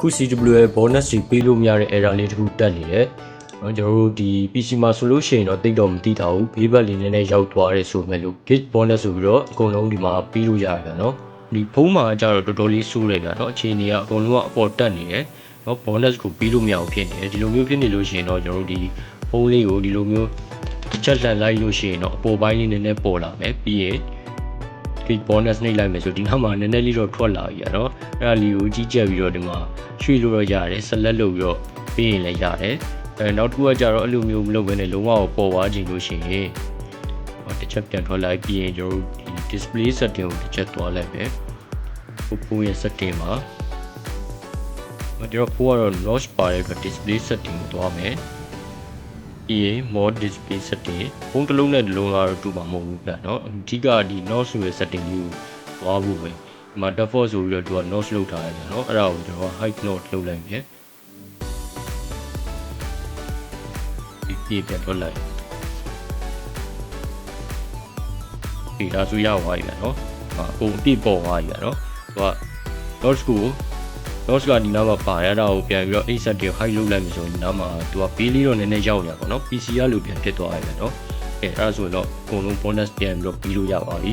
အခု CWL bonus တွေပေးလို့မရတဲ့ error လေးတစ်ခုတက်နေတယ်။နော်ကျွန်တော်တို့ဒီ PC မှာဆိုလို့ရှိရင်တော့တိတ်တော့မသိတာဘူးဘေးဘက်လေးနည်းနည်းရောက်သွားတယ်ဆိုမဲ့လို့ git bonus ဆိုပြီးတော့အကုန်လုံးဒီမှာပေးလို့ရတယ်ဗျာနော်။ဒီဖုန်းမှာကျတော့တော်တော်လေးစိုးတယ်ဗျာနော်အခြေအနေကအကုန်လုံးကအပေါ်တက်နေတယ်။နော် bonus ကိုပေးလို့မရအောင်ဖြစ်နေတယ်ဒီလိုမျိုးဖြစ်နေလို့ရှိရင်တော့ကျွန်တော်တို့ဒီဖုန်းလေးကိုဒီလိုမျိုးချက်လက်လိုက်လို့ရှိရင်တော့အပေါ်ပိုင်းလေးနည်းနည်းပေါ်လာမယ်ပြီးရင် ဒီ bonus နှိပ်လိုက်မယ်ဆိုဒီနောက်မှာနည်းနည်းလေးတော့ထွက်လာပြီရနော်အဲ့ဒါလေးကိုကြီးကြက်ပြီးတော့ဒီမှာရွှေ့လို့တော့ရတယ်ဆက်လက်လုပ်ပြီးတော့ပြီးရင်လည်းရတယ်အဲနောက်တစ်ခုကကြတော့အဲ့လိုမျိုးမလုပ်ဘဲနဲ့လုံးဝပေါ်သွားခြင်းလို့ရှိရင်ဟောတစ်ချက်ပြန်ထွက်လိုက်ပြီးရင်ကျွန်တော်တို့ဒီ display setting ကိုတစ်ချက်သွားလိုက်ပဲဖုန်းဖုန်းရဲ့ setting မှာမကျွန်တော်ဖုန်းကတော့ notch ပါတဲ့အတွက် display setting ကိုသွားမယ် EA more display setting ဖုန်းတစ်လုံးနဲ့တစ်လုံးကတော့တူမှာမဟုတ်ဘူးဗျเนาะအဓိကဒီ notch ဆိုတဲ့ setting ကြီးကိုသွားဖို့ပဲဒီမှာ default ဆိုပြီးတော့သူက notch လောက်ထားရတယ်เนาะအဲ့ဒါကိုကျွန်တော် height notch လုပ်လိုက်ပြီဒီပြေပြန်ထွက်လိုက်ဒီဒါဆိုရသွားပြီဗျเนาะဟာအကုန်အပြည့်ပေါ်သွားပြီဗျเนาะသူက notch ကို Loss ကဒီနားမှာပါရတာကိုပြန်ပြီးတော့ asset တွေကို high လုပ်လိုက်ပြီဆိုရင်ဒီနားမှာ तू က Bailey တော့နည်းနည်းရောက်လာပေါ့နော် PC ကလိုပြန်ဖြစ်သွားရတယ်နော်အဲအဲ့ဒါဆိုရင်တော့အကုန်လုံး bonus ပြန်ပြီးတော့ပြီးလို့ရပါပြီ